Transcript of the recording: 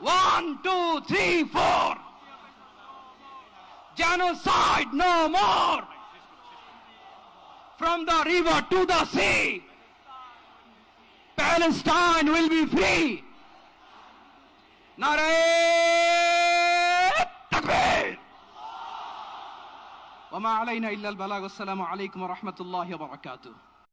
One, two, three, four. Genocide no more. From the river to the sea. Palestine will be free. نعرة تكبير وما علينا إلا البلاغ والسلام عليكم ورحمة الله وبركاته